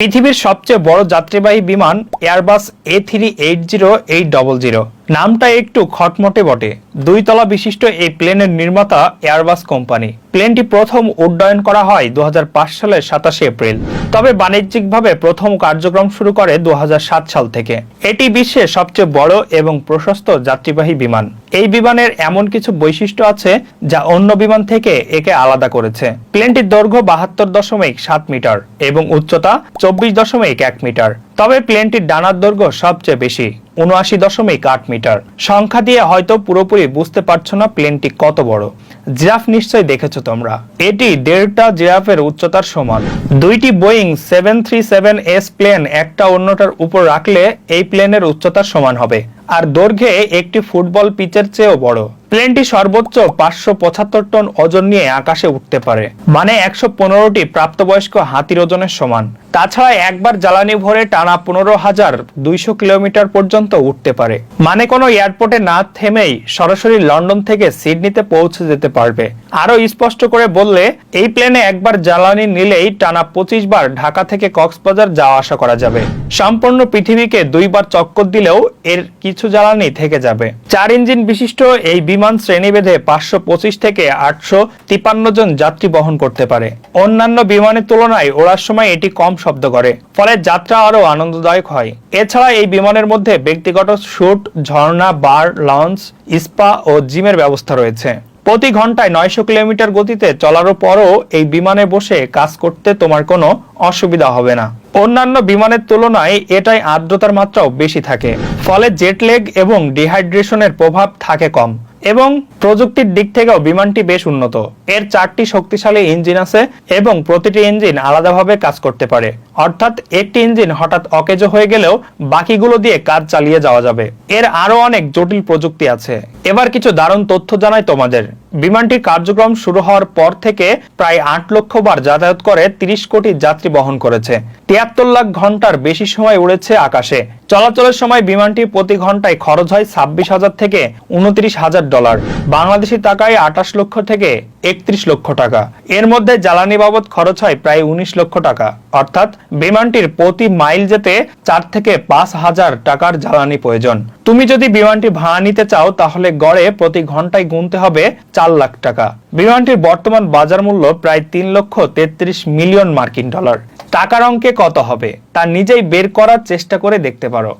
পৃথিবীর সবচেয়ে বড় যাত্রীবাহী বিমান Airbus A three eight zero eight double zero নামটা একটু খটমটে বটে। দুই তলা বিশিষ্ট এই প্লেনের নির্মাতা এয়ারবাস কোম্পানি। প্লেনটি প্রথম উড্ডয়ন করা হয় দু হাজার পাঁচ সালের সাতাশে এপ্রিল। তবে বাণিজ্যিকভাবে প্রথম কার্যক্রম শুরু করে দু হাজার সাত সাল থেকে। এটি বিশ্বের সবচেয়ে বড় এবং প্রশস্ত যাত্রীবাহী বিমান। এই বিমানের এমন কিছু বৈশিষ্ট্য আছে যা অন্য বিমান থেকে একে আলাদা করেছে। প্লেনটির দৈর্ঘ্য বাহাত্তর দশমিক সাত মিটার এবং উচ্চতা চব্বিশ দশমিক এক মিটার। তবে প্লেনটির ডানার দৈর্ঘ্য সবচেয়ে বেশি। উনআশি দশমিক আট মিটার। সংখ্যা দিয়ে হয়তো পুরোপুরি বুঝতে পারছ না প্লেনটি কত বড়। জিরাফ নিশ্চয়ই দেখেছ তোমরা। এটি দেড়টা জিরাফের উচ্চতার সমান। দুইটি Boeing seven three seven S plane একটা অন্যটার উপর রাখলে এই প্লেনের উচ্চতার সমান হবে। আর দৈর্ঘ্যে একটি ফুটবল পিচের চেয়েও বড়। প্লেনটি সর্বোচ্চ পাঁচশো পঁচাত্তর টন ওজন নিয়ে আকাশে উঠতে পারে মানে একশো পনেরোটি প্রাপ্তবয়স্ক হাতির ওজনের সমান। তাছাড়া একবার জ্বালানি ভরে টানা পনেরো হাজার দুইশো কিলোমিটার পর্যন্ত উঠতে পারে মানে কোনো এয়ারপোর্টে না থেমেই সরাসরি লন্ডন থেকে সিডনিতে পৌঁছে যেতে পারবে। আরও স্পষ্ট করে বললে, এই প্লেনে একবার জ্বালানি নিলেই টানা পঁচিশ বার ঢাকা থেকে কক্সবাজার যাওয়া আসা করা যাবে। সম্পূর্ণ পৃথিবীকে দুইবার চক্কর দিলেও এর কিছু জ্বালানি থেকে যাবে। চার ইঞ্জিন বিশিষ্ট এই বিমান শ্রেণীভেদে পাঁচশো পঁচিশ থেকে আটশো তিপান্ন জন যাত্রী বহন করতে পারে। অন্যান্য বিমানের তুলনায় ওড়ার সময় এটি কম শব্দ করে, ফলে যাত্রা আরও আনন্দদায়ক হয়। এছাড়া এই বিমানের মধ্যে ব্যক্তিগত শুট, ঝর্ণা, বার লঞ্চ স্পা ও জিমের ব্যবস্থা রয়েছে। প্রতি ঘন্টায় নয়শো কিলোমিটার গতিতে চলারও পরও এই বিমানে বসে কাজ করতে তোমার কোনো অসুবিধা হবে না। অন্যান্য বিমানের তুলনায় এটাই আর্দ্রতার মাত্রাও বেশি থাকে। ফলে জেটলেগ এবং ডিহাইড্রেশনের প্রভাব থাকে কম। এবং প্রযুক্তির দিক থেকেও বিমানটি বেশ উন্নত। এর চারটি শক্তিশালী ইঞ্জিন আছে এবং প্রতিটি ইঞ্জিন আলাদাভাবে কাজ করতে পারে। অর্থাৎ একটি ইঞ্জিন হঠাৎ অকেজো হয়ে গেলেও বাকিগুলো দিয়ে কাজ চালিয়ে যাওয়া যাবে। এর আরও অনেক জটিল প্রযুক্তি আছে। এবার কিছু দারুণ তথ্য জানাই তোমাদের। বিমানটির কার্যক্রম শুরু হওয়ার পর থেকে প্রায় আট লক্ষ বার যাতায়াত করে তিরিশ কোটি যাত্রী বহন করেছে। তিয়াত্তর লাখ ঘণ্টার বেশি সময় উড়েছে আকাশে। চলাচলের সময় বিমানটি প্রতি ঘন্টায় খরচ হয় ছাব্বিশ হাজার থেকে উনত্রিশ হাজার ডলার। বাংলাদেশি টাকায় আঠাশ লক্ষ থেকে একত্রিশ লক্ষ টাকা। এর মধ্যে জ্বালানি বাবদ খরচ হয় প্রায় উনিশ লক্ষ টাকা। অর্থাৎ বিমানটির প্রতি মাইল যেতে চার থেকে পাঁচ হাজার টাকার জ্বালানি প্রয়োজন। তুমি যদি বিমানটি ভাড়া নিতে চাও তাহলে গড়ে প্রতি ঘন্টায় গুনতে হবে চার লাখ টাকা। বিমানটির বর্তমান বাজার মূল্য প্রায় তিন লক্ষ তেত্রিশ মিলিয়ন মার্কিন ডলার। টাকার অঙ্কে কত হবে, তা নিজেই বের করার চেষ্টা করে দেখতে পারো।